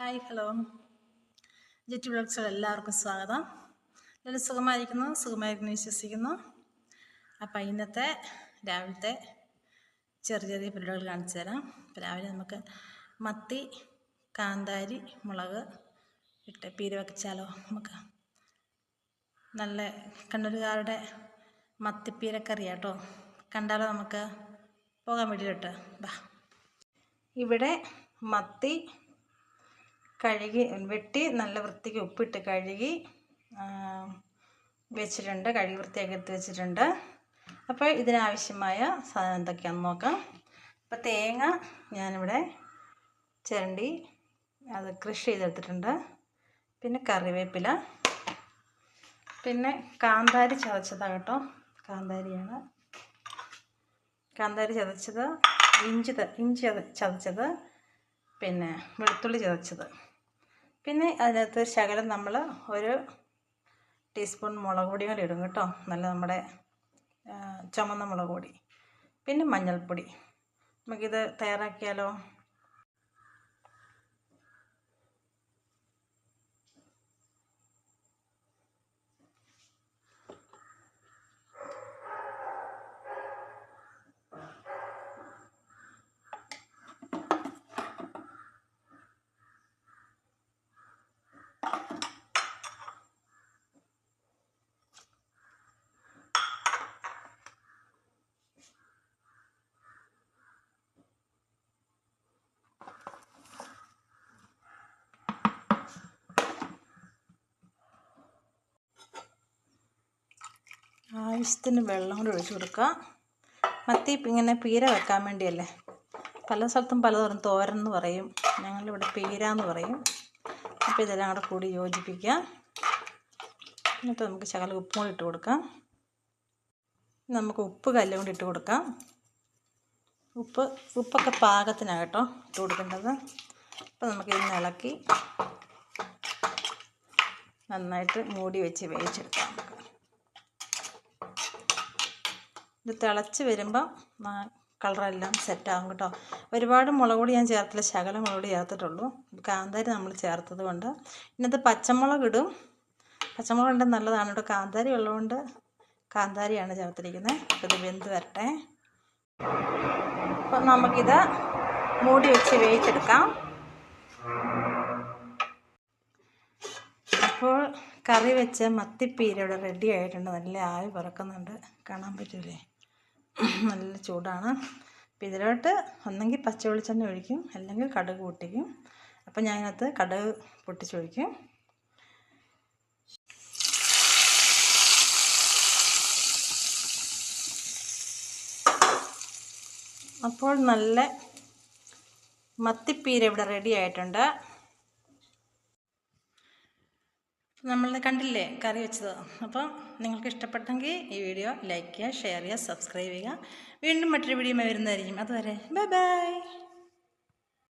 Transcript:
Hi hello. Jet വ്ളോഗ്സിൽ എല്ലാവർക്കും സ്വാഗതം. എല്ലാവരും സുഖമായിരിക്കുന്നു? സുഖമായിരിക്കുന്നു വിശ്വസിക്കുന്നു. അപ്പം ഇന്നത്തെ രാവിലത്തെ ചെറിയ ചെറിയ പരിപാടികൾ കാണിച്ചു തരാം. അപ്പം രാവിലെ നമുക്ക് മത്തി കാന്താരി മുളക് ഇട്ട് പീര വെച്ചാലോ നമുക്ക്. നല്ല കണ്ണൂരുകാരുടെ മത്തിപ്പീരക്കറി കേട്ടോ കണ്ടാലോ നമുക്ക്? പോകാൻ വേണ്ടിയിട്ട്. ഇവിടെ മത്തി കഴുകി വെട്ടി നല്ല വൃത്തിക്ക് ഉപ്പിട്ട് കഴുകി വെച്ചിട്ടുണ്ട്. കഴുകി വൃത്തിയാക്കി എടുത്ത് വെച്ചിട്ടുണ്ട്. അപ്പോൾ ഇതിനാവശ്യമായ സാധനം എന്തൊക്കെയാണെന്ന് നോക്കാം. അപ്പോൾ തേങ്ങ ഞാനിവിടെ ചിരണ്ടി അത് കൃഷി ചെയ്തെടുത്തിട്ടുണ്ട്. പിന്നെ കറിവേപ്പില. പിന്നെ കാന്താരി ചതച്ചതാണ് കേട്ടോ. കാന്താരിയാണ്. കാന്താരി ചതച്ചത് ഇഞ്ചി ഇഞ്ചി ചതച്ചത് പിന്നെ വെളുത്തുള്ളി ചതച്ചത്. പിന്നെ അതിനകത്ത് ശകലം നമ്മൾ ഒരു ടീസ്പൂൺ മുളക് പൊടി കൂടി ഇടും കേട്ടോ. നല്ല നമ്മുടെ ചുമന്ന മുളക് പൊടി. പിന്നെ മഞ്ഞൾപ്പൊടി. നമുക്കിത് തയ്യാറാക്കിയാലോ? ആവശ്യത്തിന് വെള്ളം കൂടി ഒഴിച്ചു കൊടുക്കുക. മത്തി ഇങ്ങനെ പീര വെക്കാൻ വേണ്ടിയല്ലേ? പല സ്ഥലത്തും പലതരം തോരൻ എന്ന് പറയും. ഞങ്ങളിവിടെ പീര എന്ന് പറയും. അപ്പോൾ ഇതെല്ലാം കൂടെ കൂടി യോജിപ്പിക്കുക. എന്നിട്ട് നമുക്ക് ശകലം ഉപ്പും കൂടി ഇട്ട് കൊടുക്കാം. നമുക്ക് ഉപ്പ് കല്ലും കൂടി ഇട്ട് കൊടുക്കാം. ഉപ്പ് ഉപ്പൊക്കെ പാകത്തിനാണ് കേട്ടോ ഇട്ട് കൊടുക്കേണ്ടത്. അപ്പോൾ നമുക്ക് ഇന്ന് ഇളക്കി നന്നായിട്ട് മൂടി വെച്ച് വേവിച്ചെടുക്കാം. ഇത് തിളച്ച് വരുമ്പം കളറെല്ലാം സെറ്റാകും കേട്ടോ. ഒരുപാട് മുളക് ഞാൻ ചേർത്തില്ല. ശകലം മുളക് പൊടി ചേർത്തിട്ടുള്ളൂ കാന്താരി നമ്മൾ ചേർത്തത് കൊണ്ട്. ഇന്നത്തെ പച്ചമുളക് ഇടും. പച്ചമുളക് ഉണ്ട് നല്ലതാണ്. ഇവിടെ കാന്താരി ഉള്ളതുകൊണ്ട് കാന്താരിയാണ് ചേർത്തിരിക്കുന്നത്. ഇത് വെന്ത് വരട്ടെ. അപ്പം നമുക്കിത് മൂടി വെച്ച് വേവിച്ചെടുക്കാം അപ്പോൾ കറി വെച്ച മത്തിപ്പീര ഇവിടെ റെഡി ആയിട്ടുണ്ട്. നല്ല ആവി പറക്കുന്നുണ്ട്. കാണാൻ പറ്റൂലേ? നല്ല ചൂടാണ്. അപ്പം ഇതിലോട്ട് ഒന്നെങ്കിൽ പച്ച വെളിച്ചെണ്ണ ഒഴിക്കും. അല്ലെങ്കിൽ കടുക് പൊട്ടിക്കും. അപ്പം ഞാനതിനകത്ത് കടുക് പൊട്ടിച്ചൊഴിക്കും അപ്പോൾ നല്ല മത്തിപ്പീര ഇവിടെ റെഡി ആയിട്ടുണ്ട്. നമ്മൾ കണ്ടില്ലേ കറി വെച്ചത്? അപ്പോൾ നിങ്ങൾക്ക് ഇഷ്ടപ്പെട്ടെങ്കിൽ ഈ വീഡിയോ ലൈക്ക് ചെയ്യുക ഷെയർ ചെയ്യുക സബ്സ്ക്രൈബ് ചെയ്യുക. വീണ്ടും മറ്റൊരു വീഡിയോ വരുന്നതായിരിക്കും. അതുവരെ ബൈ ബൈ